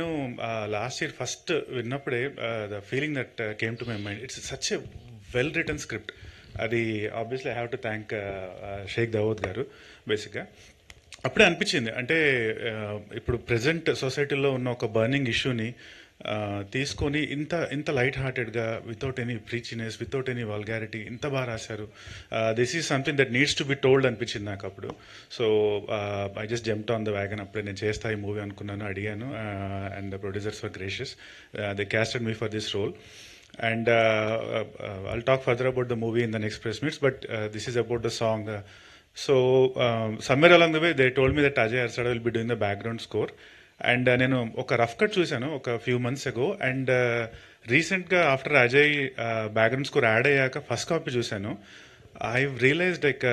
నేను last year first విన్నప్పుడే the feeling that came to my mind it's such a well written script అది obviously I have to thank Sheikh Dawood గారు బేసిక్గా అప్పుడే అనిపించింది. అంటే ఇప్పుడు ప్రజెంట్ సొసైటీలో ఉన్న ఒక బర్నింగ్ ఇష్యూని తీసుకొని ఇంత ఇంత light హార్టెడ్గా without any preachiness without any vulgarity ఇంత బాగా రాశారు. This is something that needs to be told అనిపించింది నాకు అప్పుడు. So I just jumped on the wagon అప్పుడే నేను చేస్తా ఈ మూవీ అనుకున్నాను అడిగాను. And the producers for gracious they casted me for this role and I'll talk further about the movie in the next press meets but this is about the song so somewhere along the way they told me that Ajay Arasada will be doing the background score and uh, నేను ఒక rough cut చూశాను ఒక few months ago and uh, రీసెంట్గా after Ajay background score add అయ్యాక first copy చూశాను. I realise like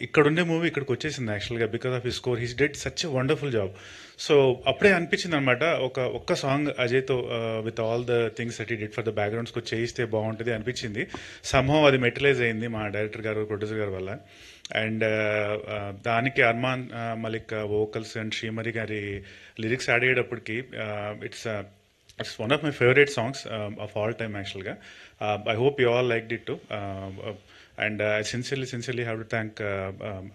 ఇక్కడ ఉండే movie ఇక్కడికి వచ్చేసింది యాక్చువల్గా because of his score he's did such a wonderful job so అప్పుడే అనిపించింది అనమాట ఒక ఒక్క song అజయ్తో with all the things that he did for the background చేయిస్తే బాగుంటుంది అనిపించింది. సంభవం అది మెటలైజ్ అయింది మా డైరెక్టర్ గారు ప్రొడ్యూసర్ గారి వల్ల. అండ్ uh, uh, దానికి Armaan uh, Malik vocals and Shreemani గారి లిరిక్స్ యాడ్ అయ్యేటప్పటికి it's it's one of my favourite songs of all time యాక్చువల్గా I hope you all like it too and I sincerely sincerely have to thank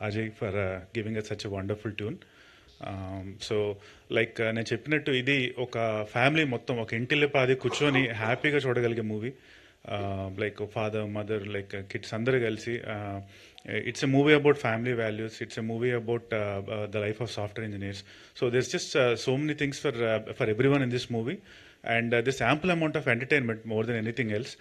Ajay for giving a such wonderful tune so like నేను చెప్పినట్టు ఇది ఒక family మొత్తం ఒక ఇంటిల్లిపాది కూర్చొని హ్యాపీగా చూడగలిగే movie like father mother like kids అందరూ కలిసి it's a movie about family values it's a movie about the life of software engineers so this just so many things for for every one in this movie and this ample amount of entertainment more than anything else